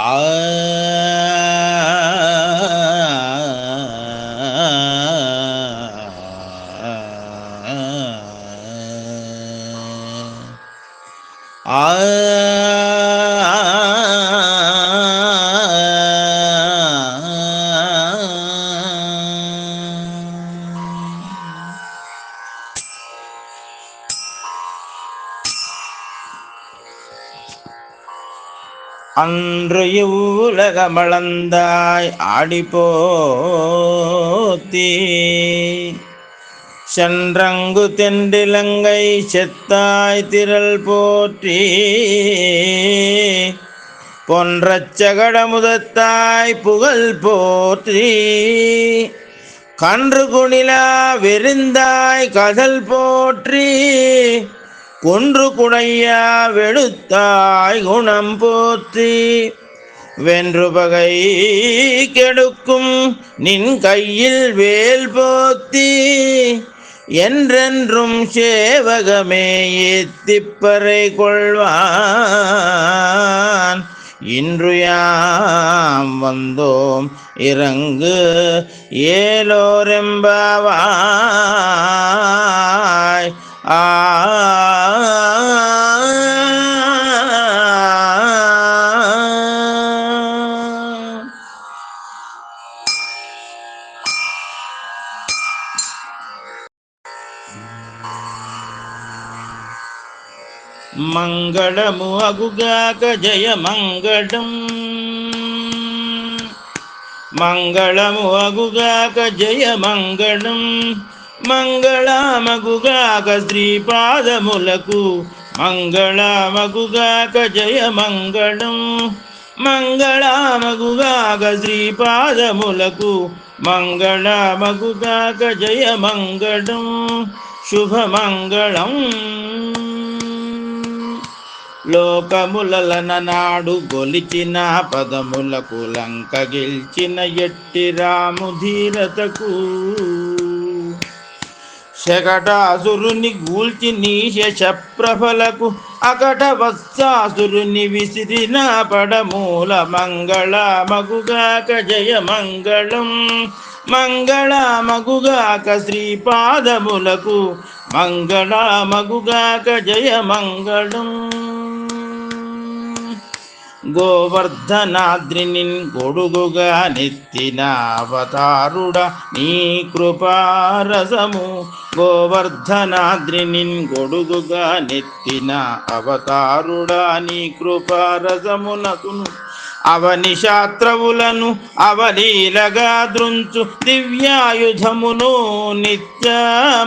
ఆ அன்று இவ்வுலகமளந்தாய் ஆடிப்போத்தி. சென்றங்கு தெண்டிலங்கை செத்தாய் திரள் போற்றி. பொன்றச்சகடமுதத்தாய் புகழ் போற்றி. கன்று குணிலா விருந்தாய் கதல் போற்றி. கொன்று குடையா வெளுத்தாய் குணம் போத்தி வென்று பகை கெடுக்கும் நின் கையில் வேல் போத்தி. என்றென்றும் சேவகமே ஏத்திப்பறை கொள்வான். இன்று யாம் வந்தோம் இறங்கு ஏலோரெம்பாவாய். ஆ మంగళము అగుగాక జయ మంగళం. మంగళము అగుగాక జయ మంగళం. మంగళమగుగాక శ్రీపాదములకు మంగళమగుగాక జయ మంగళం. మంగళమగుగాక శ్రీపాదములకు మంగళమగుగాక జయ మంగళం. శుభమంగళం. లోకములలననాడు గొలిచిన పదములకు లంక గెలిచిన ఎట్టి రాము ధీరతకు శకటాసురుని గూల్చి నీ శశప్రభలకు అకట వత్సాసురుని విసిరిన పడమూల మంగళ మగుగాక జయ మంగళం. మంగళ మగుగాక శ్రీపాదములకు మంగళ మగుగాక జయ మంగళం. గోవర్ధనాద్రినిన్ గొడుగుగా నెత్తిన అవతారుడ నీ కృపారసము గోవర్ధనాద్రినిన్ గొడుగుగా నెత్తిన అవతారుడా నీ కృపారసమునకును అవని శాత్రవులను అవలీలగా దృంచు దివ్యాయుధమును నిత్య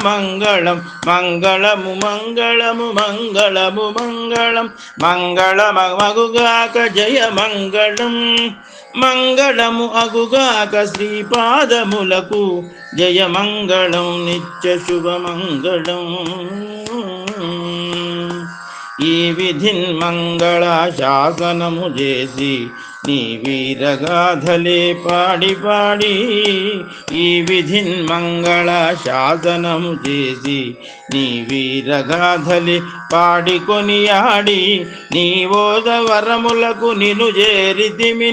మంగళం. మంగళము మంగళము మంగళము మంగళం. మంగళమగుగాక జయ మంగళం. మంగళము అగుగాక శ్రీపాదములకు జయ మంగళం. నిత్య శుభమంగళం ఈ విధిన్ మంగళ శాసనము చేసి నీ వీరగాథలే పాడి పాడి ఈ విధిన్ మంగళ శాసనము చేసి నీ వీరగాథలే పాడి కొనియాడి నీ ఓదవరములకు నిను చేరితిమి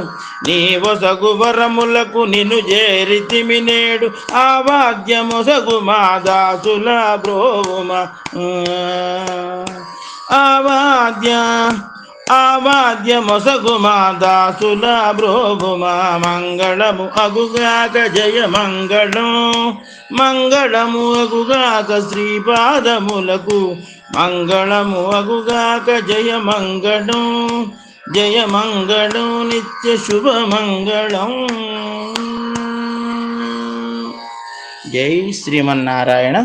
నీవు నీవొసగు వరములకు నిన్ను చేరితిమి నేడు ఆ వాద్యమొసగు మా దాసుల బ్రోమ ఆ వాద్య ఆ వాద్యమొసగు మా దాసుల బ్రోగుమా మంగళము అగుగాక జయ మంగళం. మంగళము అగుగాక శ్రీపాదములకు. మంగళము అగుగాక జయ మంగళం. జయ మంగళం నిత్య శుభమంగళం. జై శ్రీమన్నారాయణ.